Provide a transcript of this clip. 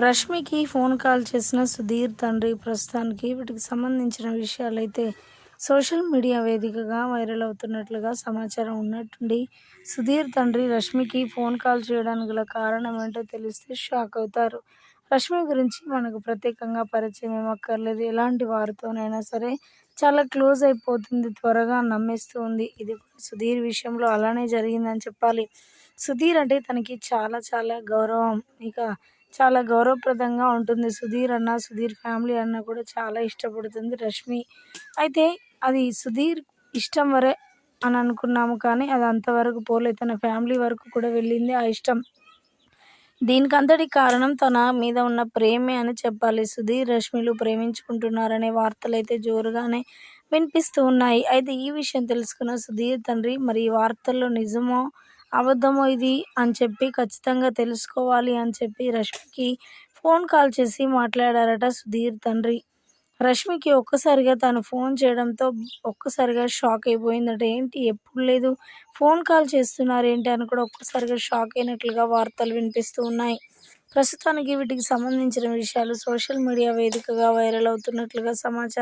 రష్మికి phone call చేసిన సుధీర్ తండ్రి ప్రస్తుతానికి వీటికి సంబంధించిన విషయాలైతే సోషల్ మీడియా వేదికగా వైరల్ అవుతున్నట్లుగా సమాచారం ఉన్నట్టుండి సుధీర్ తండ్రి రష్మికి ఫోన్ కాల్ చేయడానికి గల కారణం ఏంటో తెలిస్తే షాక్ అవుతారు. రష్మి గురించి మనకు ప్రత్యేకంగా పరిచయం ఏమక్కర్లేదు ఎలాంటి వారితోనైనా సరే చాలా క్లోజ్ అయిపోతుంది త్వరగా నమ్మేస్తూ ఉంది. ఇది కూడా సుధీర్ విషయంలో అలానే జరిగిందని చెప్పాలి. సుధీర్ అంటే తనకి చాలా చాలా గౌరవం. ఇక చాలా గౌరవప్రదంగా ఉంటుంది. సుధీర్ అన్న సుధీర్ ఫ్యామిలీ అన్న కూడా చాలా ఇష్టపడుతుంది రష్మి. అయితే అది సుధీర్ ఇష్టం వరే అని అనుకున్నాము కానీ అది అంతవరకు పోలేదు తన ఫ్యామిలీ వరకు కూడా వెళ్ళింది ఆ ఇష్టం. దీనికంతటి కారణం తన మీద ఉన్న ప్రేమే అని చెప్పాలి. సుధీర్ రష్మిలు ప్రేమించుకుంటున్నారనే వార్తలు అయితే జోరుగానే వినిపిస్తూ ఉన్నాయి. అయితే ఈ విషయం తెలుసుకున్న సుధీర్ తండ్రి మరి ఈ వార్తల్లో నిజమో అబద్ధమో ఇది అని చెప్పి ఖచ్చితంగా తెలుసుకోవాలి అని చెప్పి రష్మికి ఫోన్ కాల్ చేసి మాట్లాడారట సుధీర్ తండ్రి. రష్మికి ఒక్కసారిగా తను ఫోన్ చేయడంతో ఒక్కసారిగా షాక్ అయిపోయిందట. ఏంటి ఎప్పుడు లేదు? ఫోన్ కాల్ చేస్తున్నారు ఏంటి అని కూడా ఒక్కసారిగా షాక్ అయినట్లుగా వార్తలు వినిపిస్తూ ఉన్నాయి. ప్రస్తుతానికి వీటికి సంబంధించిన విషయాలు సోషల్ మీడియా వేదికగా వైరల్ అవుతున్నట్లుగా సమాచారం